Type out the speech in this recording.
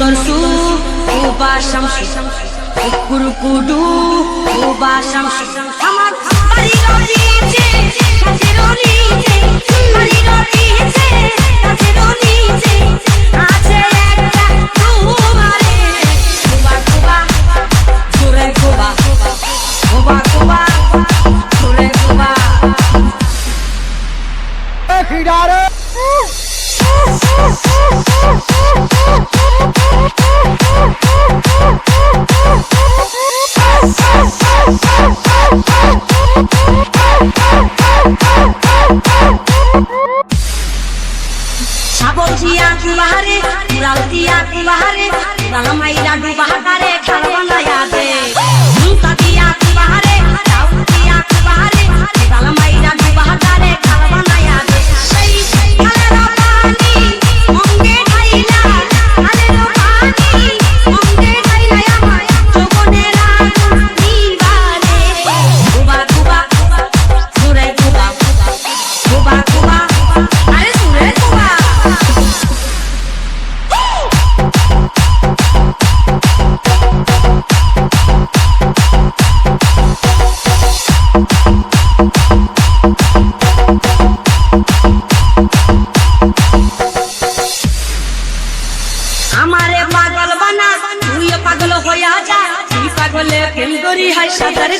শামসু কুরকুডু কুবা শামসু আমার বাড়ি রলিছে কাছে রলিছে বাড়ি রলিছে কাছে রলিছে আছে একটা তোমারে কুবা কুবা জোরে কুবা কুবা কুবা জোরে কুবা সাবল দিয়া কুবাহারে কুড়াল দিয়া কুবাহারে রামাইরা ডুবাহারে খারবা নায়া দে পাগল প্রেম করি হাই সাঁতার